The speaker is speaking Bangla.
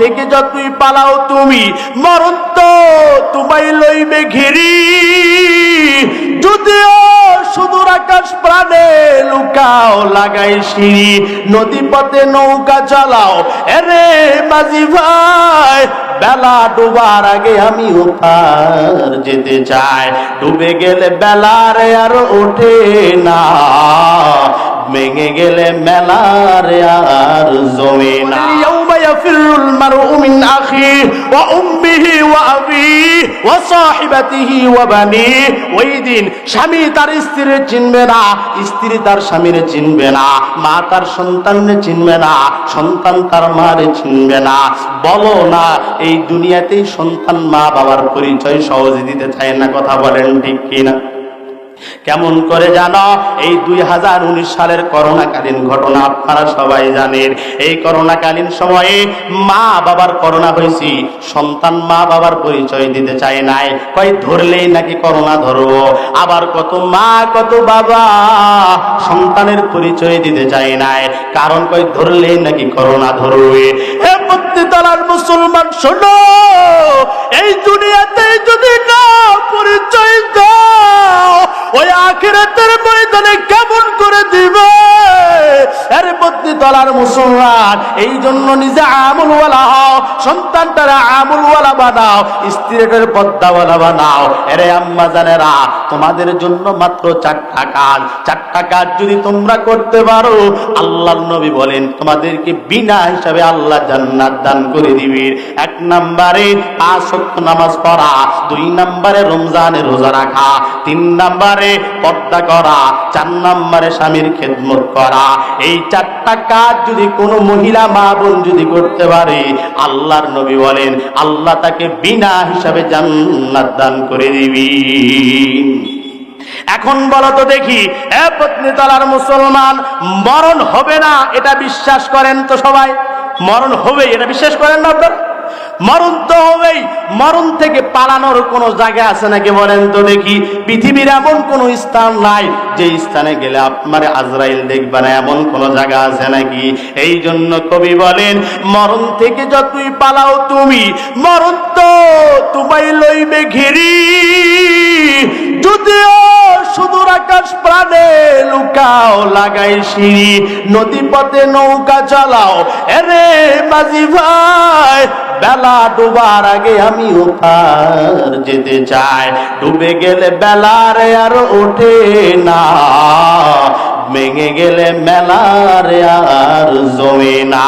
থেকে যতই পালাও তুমি, মরণ তো তোমায় লইবে ঘিরি। যদিও সুদূর আকাশ প্রাণে লুকাও লাগাই সিঁড়ি নদী পথে নৌকা চালাও, এরে মাঝি ভাই, বেলা ডুবার আগে আমি ওপার যেতে চাই। ডুবে গেলে বেলার আর ওঠে না, ভেঙে গেলে মেলার আর জমে না। يفر المرء من أخيه وأمه وأبيه وصاحبته وبنيه ওই দিন স্বামী তার স্ত্রীর চিনবে না স্ত্রী তার স্বামীর চিনবে না মা তার সন্তানের চিনবে না সন্তান তার মারে চিনবে না বলো না এই দুনিয়াতেই সন্তান মা বাবার পরিচয় সহজে দিতে চায় না কথা বলেন ঠিক কিনা কেমন করে জানো? এই দুই হাজার উনিশ সালের করোনাকালীন ঘটনা আপনারা সবাই জানেন। এই করোনাকালীন সময়ে মা বাবার করোনা হয়েছি। সন্তান মা বাবার পরিচয় দিতে চায় নাই। কয়, ধরলেই নাকি করোনা ধরবো আবার কত মা, কত বাবা সন্তানের পরিচয় দিতে চায় নাই। কারণ কয়, ধরলেই নাকি করোনা ধরবে। হে মুসলমান শোনো, এই দুনিয়াতে যদি না আখিরাতের ময়দানে কেমন করে দিবে? তলার মুসলমান এই জন্য নিজে আমলওয়ালা হও, সন্তানটারা আমলওয়ালা বানাও, স্ত্রীটার পদ্মাওয়ালা বানাও। এরে আম্মা জানেরা, তোমাদের জন্য মাত্র চারটা কাজ। চারটা কাজ যদি তোমরা করতে পারো, আল্লাহর নবী বলেন, তোমাদেরকে বিনা হিসাবে আল্লাহ জান্নাত দান করে দিবে। এক নম্বরে ওয়াক্ত নামাজ পড়া, দুই নম্বরে রমজানে রোজা রাখা, তিন নম্বরে পর্দা করা চার নম্বরে স্বামীর খেদমত করা। এই চারটা কাজ যদি কোনো মহিলা মা বোন যদি করতে পারে, আল্লাহর নবী বলেন, আল্লাহ তাকে বিনা হিসাবে জান্নাত দান করে দিবি। এখন বলো তো দেখি, এ পত্নী তলার মুসলমান, মরণ হবে না, এটা বিশ্বাস করেন তো সবাই? মরণ হবে, এটা বিশ্বাস করেন না আপনারা? মরণ তো হবেই। মরণ থেকে পালানোর কোনো জায়গা আছে নাকি বলেন তো দেখি। পৃথিবীর এমন কোন স্থান নাই, যে স্থানে গেলে আপনার আজরাইল দেখবে না এমন কোন জায়গা আছে নাকি? এই জন্য কবি বলেন মরণ থেকে যতই পালাও তুমি মরণ তো তোমায় লইবে ঘিরি। যদিও সুদূর আকাশ প্রাণে লুকাও লাগাই সিঁড়ি নদী পথে নৌকা চালাও, এরে মাঝি ভাই বেলা ডুবার আগে আমি ওপার যেতে চাই। ডুবে গেলে বেলারে আর ওঠে না। ভেঙে গেলে মেলার আর জমে না।